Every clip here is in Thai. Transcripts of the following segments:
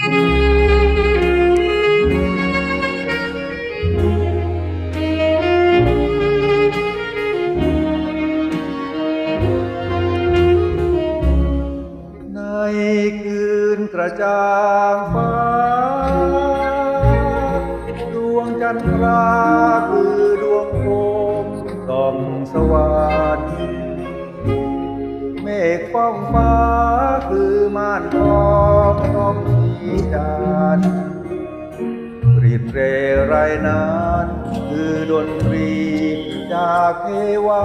ในคืนกระจ่างฟ้า ดวงจันทราคือดวงโคมส่องสว่างเมฆฟ้องฟ้าคือม่านทอง ไรนานคือดนตรีจากเทวา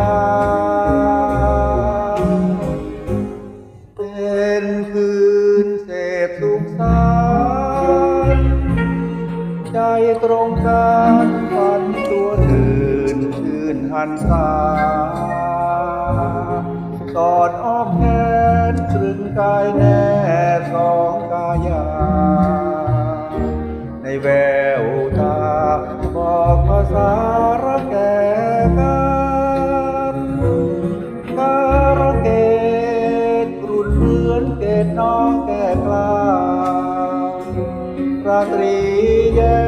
เป็นคืนเสพสุขสันต์ใจตรงกันฝันตัวตื่นชื่นหันตาสอดอ้อมแขนตรึงกายแน่สอ การักแก่กันการะเกตรุ่นเหมือนเกตน้องแก่กลางราตรีแย้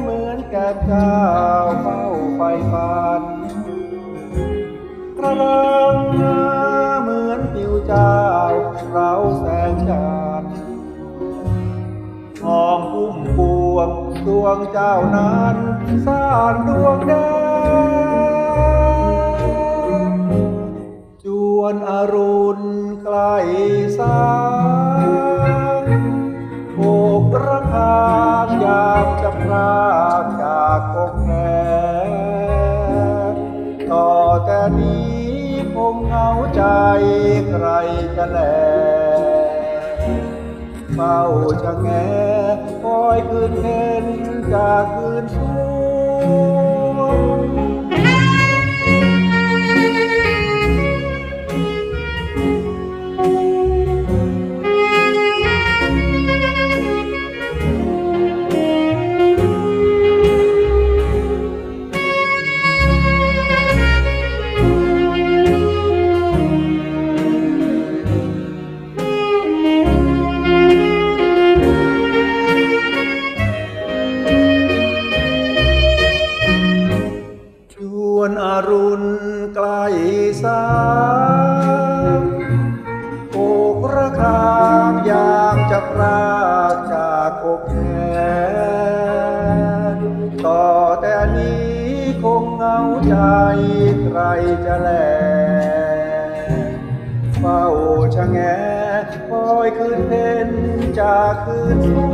เหมือนแก่เจ้าเฝ้าไฟฟันกระรัง ดวงเจ้านั้นสร้างดวงแดงจวนอรุณใกล้สางโอกระคางยากจะพรากจากอกแม่ต่อแต่นี้คงเหงาใจใครจะแล เฝ้าจะแงคอยคืนเห็นจากคืนสูง ใจใครจะแลเฝ้าชะแงคอยคืนเพ็นจากคืนสู